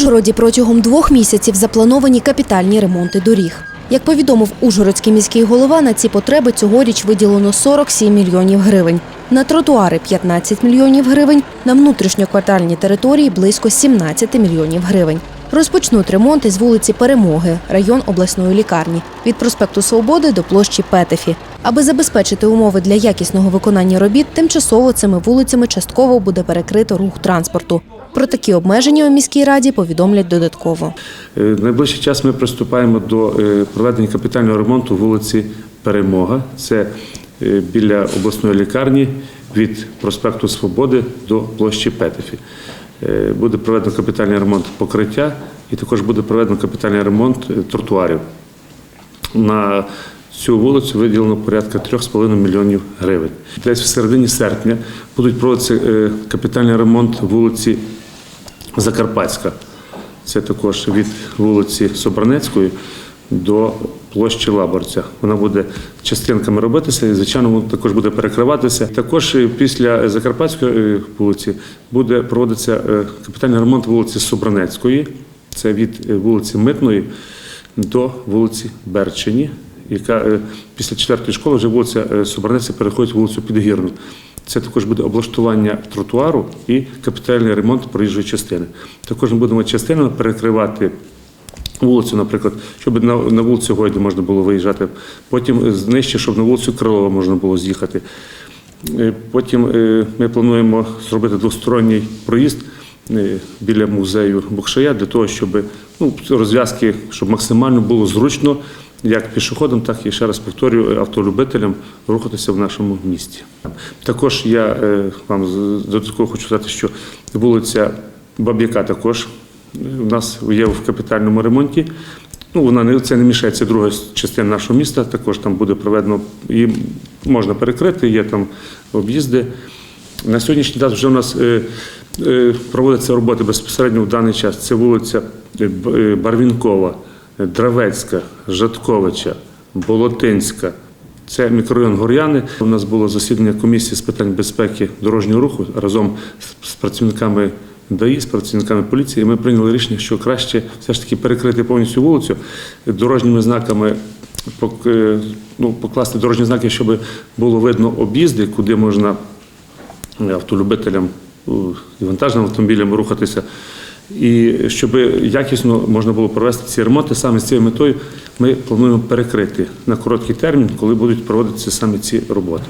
Ужгороді протягом двох місяців заплановані капітальні ремонти доріг. Як повідомив Ужгородський міський голова, на ці потреби цьогоріч виділено 47 мільйонів гривень. На тротуари 15 мільйонів гривень, на внутрішньоквартальні території близько 17 мільйонів гривень. Розпочнуть ремонт із вулиці Перемоги, район обласної лікарні, від проспекту Свободи до площі Петефі. Аби забезпечити умови для якісного виконання робіт, тимчасово цими вулицями частково буде перекрито рух транспорту. Про такі обмеження у міській раді повідомлять додатково. Е, найближчий час ми приступаємо до е, проведення капітального ремонту вулиці Перемога. Це е, біля обласної лікарні від проспекту Свободи до площі Петефі. Буде проведено капітальний ремонт покриття і також буде проведено капітальний ремонт тротуарів. На цю вулицю виділено порядка 3,5 мільйонів гривень. Десь в середині серпня будуть проводитися капітальний ремонт вулиці Закарпатська. Це також від вулиці Собранецької до площі Лаборця. Вона буде частинками робитися і, звичайно, вона також буде перекриватися. Також після Закарпатської е, вулиці буде проводитися е, капітальний ремонт вулиці Собранецької. Це від е, вулиці Митної до вулиці Берчині, яка після четвертої школи вже вулиця Собранецька переходить вулицю Підгірну. Це також буде облаштування тротуару і капітальний ремонт проїжджої частини. Також ми будемо частинами перекривати вулицю, наприклад, щоб на, на вулицю Гойди можна було виїжджати. Потім нижче, щоб на вулицю Крилова можна було з'їхати. Е, Потім е, ми плануємо зробити двосторонній проїзд е, біля музею Букшая для того, щоб ну, розв'язки, щоб максимально було зручно як пішоходам, так і ще раз повторюю автолюбителям рухатися в нашому місті. Також я е, вам додатково хочу сказати, що вулиця Баб'яка також е, у нас є в капітальному ремонті. Ну, вона не це не мішає, це друга частина нашого міста. Також там буде проведено і можна перекрити, є там об'їзди. На сьогоднішній час вже у нас е, е, проводяться роботи безпосередньо в даний час. Це вулиця е, е, Барвінкова, е, Дравецька, Жатковича, Болотинська. Це мікрорайон Гор'яни. У нас було засідання комісії з питань безпеки дорожнього руху разом з- працівниками ДАІ, з працівниками поліції. І ми прийняли рішення, що краще все ж таки перекрити повністю вулицю дорожніми знаками. е, Ну, покласти дорожні знаки, щоб було видно об'їзди, куди можна автолюбителям ну, і вантажним автомобілям рухатися. І щоб якісно можна було провести ці ремонти, саме з цією метою ми плануємо перекрити на короткий термін, коли будуть проводитися саме ці роботи.